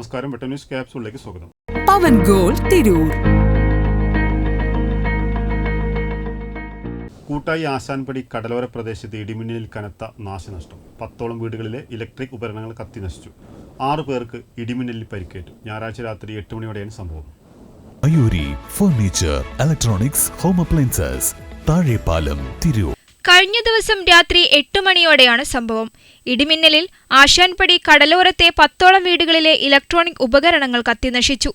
നമസ്കാരം. വെട്ട ന്യൂസ് ക്യാപ്സൂളിലേക്ക് സ്വാഗതം. പവൻ ഗോൾ തിരൂർ. കൂട്ടായി ആശാൻപടി കടലോര പ്രദേശത്ത് ഇടിമിന്നലിൽ കനത്ത നാശനഷ്ടം. പത്തോളം വീടുകളിലെ ഇലക്ട്രിക് ഉപകരണങ്ങൾ കത്തി നശിച്ചു. ആറു പേർക്ക് ഇടിമിന്നലിൽ പരിക്കേറ്റു. ഞായറാഴ്ച രാത്രി എട്ട് മണിയോടെയാണ് സംഭവം. Mayuri furniture electronics home appliances Thazhepalam Tirur. കഴിഞ്ഞ ദിവസം രാത്രി എട്ട് മണിയോടെയാണ് സംഭവം. ഇടിമിന്നലിൽ ആശാൻപടി കടലോരത്തെ പത്തോളം വീടുകളിലെ ഇലക്ട്രോണിക് ഉപകരണങ്ങൾ കത്തിനശിച്ചു.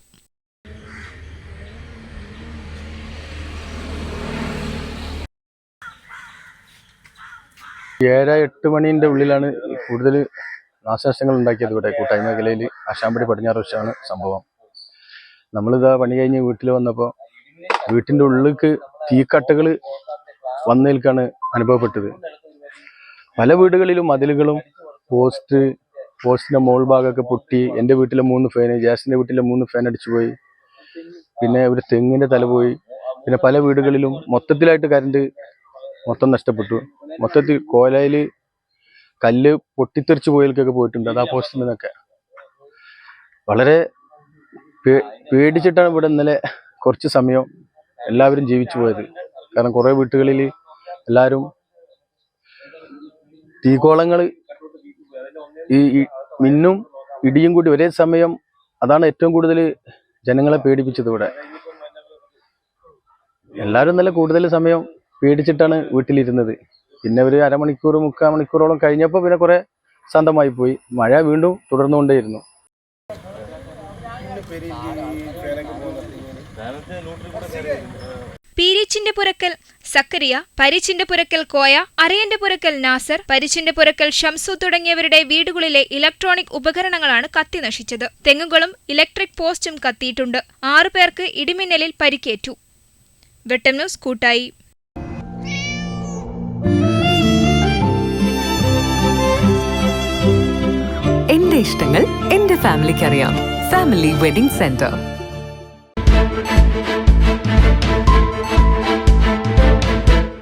ഏഴ് എട്ട് മണിന്റെ ഉള്ളിലാണ് കൂടുതൽ നാശനഷ്ടങ്ങൾ ഉണ്ടാക്കിയത് ഇവിടെ കൂട്ടായ്മ മേഖലയിൽ ആശാമ്പടി പടിഞ്ഞാറ് വശമാണ് സംഭവം. നമ്മളിതാ പണി കഴിഞ്ഞ് വീട്ടിൽ വന്നപ്പോൾ വീട്ടിന്റെ ഉള്ളിലേക്ക് തീക്കട്ടകൾ വന്നേൽക്കാണ് അനുഭവപ്പെട്ടത്. പല വീടുകളിലും മതിലുകളും പോസ്റ്റ് പോസ്റ്റിന്റെ മോൾ ഭാഗമൊക്കെ പൊട്ടി എന്റെ വീട്ടിലെ മൂന്ന് ഫാന് ജാസിന്റെ വീട്ടിലെ മൂന്ന് ഫാൻ അടിച്ചുപോയി പിന്നെ ഒരു തെങ്ങിന്റെ തല പോയി. പിന്നെ പല വീടുകളിലും മൊത്തത്തിലായിട്ട് കറണ്ട് മൊത്തം നഷ്ടപ്പെട്ടു. മൊത്തത്തിൽ കോലയിൽ കല്ല് പൊട്ടിത്തെറിച്ച് പോയതിലേക്കൊക്കെ പോയിട്ടുണ്ട് അതാ പോസ്റ്റിൽ നിന്നൊക്കെ. വളരെ പേടിച്ചിട്ടാണ് ഇവിടെ ഇന്നലെ കുറച്ച് സമയം എല്ലാവരും ജീവിച്ചു പോയത്. കാരണം കുറേ വീട്ടുകളിൽ എല്ലാവരും തീകോളങ്ങൾ ഈ മിന്നും ഇടിയും കൂടി ഒരേ സമയം അതാണ് ഏറ്റവും കൂടുതൽ ജനങ്ങളെ പേടിപ്പിച്ചത് ഇവിടെ. എല്ലാവരും നല്ല കൂടുതൽ സമയം പേടിച്ചിട്ടാണ് വീട്ടിലിരുന്നത്. പിന്നെ ഒരു അരമണിക്കൂർ മുക്കാൽ മണിക്കൂറോളം കഴിഞ്ഞപ്പോൾ പിന്നെ കുറെ ശാന്തമായി പോയി. മഴ വീണ്ടും തുടർന്നുകൊണ്ടേയിരുന്നു. പീരിച്ചിന്റെ സക്കറിയ പരിച്ചിന്റെ പുരക്കൽ കോയ അറിയന്റെ പുരക്കൽ നാസർ പരിച്ചിന്റെ പുരക്കൽ ഷംസു തുടങ്ങിയവരുടെ വീടുകളിലെ ഇലക്ട്രോണിക് ഉപകരണങ്ങളാണ് കത്തി നശിച്ചത്. തെങ്ങുകളും ഇലക്ട്രിക് പോസ്റ്റും കത്തിയിട്ടുണ്ട്. ആറു പേർക്ക് ഇടിമിന്നലിൽ പരിക്കേറ്റു. വെട്ടം ന്യൂസ് കൂട്ടായി. എന്റെ ഇഷ്ടങ്ങൾ എന്റെ ഫാമിലിക്ക് അറിയാം ഫാമിലി വെഡിംഗ് സെന്റർ.